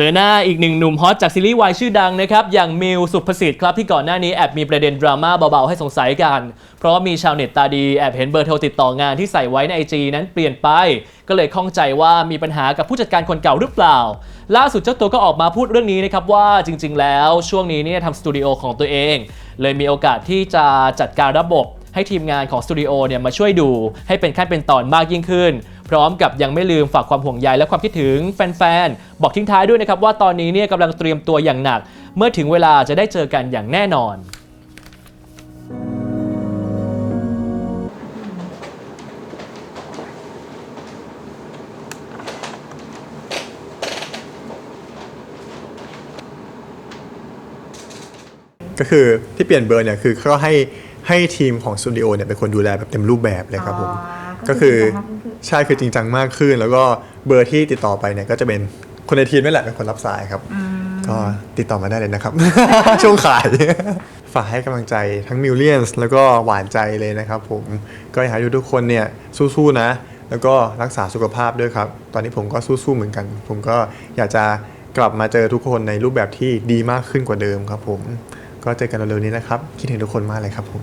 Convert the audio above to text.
เจอหน้าอีกหนึ่งหนุ่มฮอตจากซีรีส์วายชื่อดังนะครับ อย่างมิวสุภสิทธิ์ครับ ที่ก่อนหน้านี้แอบมีประเด็นดราม่าเบา ๆ ให้สงสัยกัน เพราะมีชาวเน็ตตาดี แอบเห็นเบอร์โทรติดต่องานที่ใส่ไว้ใน IG นั้นเปลี่ยนไป ก็เลยข้องใจว่ามีปัญหากับผู้จัดการคนเก่าหรือเปล่า ล่าสุดเจ้าตัวก็ออกมาพูดเรื่องนี้นะครับว่าจริง ๆ แล้วช่วงนี้เนี่ยทำสตูดิโอของตัวเอง เลยมีโอกาสที่จะจัดการระบบให้ทีมงานของสตูดิโอเนี่ยมาช่วยดูให้เป็นขั้นเป็นตอนมากยิ่งขึ้น พร้อมกับยังไม่ลืมฝากความห่วงใยและความคิดถึงแฟนๆ บอกทิ้งท้ายด้วยนะครับว่าตอนนี้เนี่ยกำลังเตรียมตัวอย่างหนัก เมื่อถึงเวลาจะได้เจอกันอย่างแน่นอน ก็คือที่เปลี่ยนเบอร์เนี่ยคือก็ให้ให้ทีมของสตูดิโอเนี่ยเป็นคนดูแลแบบเต็มรูปแบบเลยครับผม อ๋อ ก็คือก็คือใช่คือจริงจังมากขึ้น แล้วก็เบอร์ที่ติดต่อไปเนี่ยก็จะเป็นคนในทีมนี่แหละเป็นคนรับสายครับ ก็ติดต่อมาได้เลยนะครับ ช่วงขาย ฝากให้กำลังใจทั้งมิลเลียนส์แล้วก็หวานใจเลยนะครับผมก็อยากให้ทุกๆคนเนี่ยสู้ๆนะ แล้วก็รักษาสุขภาพด้วยครับ ตอนนี้ผมก็สู้ๆเหมือนกัน ผมก็อยากจะกลับมาเจอทุกคนในรูปแบบที่ดีมากขึ้นกว่าเดิมครับผมก็เจอกันเร็วๆนี้นะครับ คิดถึงทุกคนมากเลยครับผม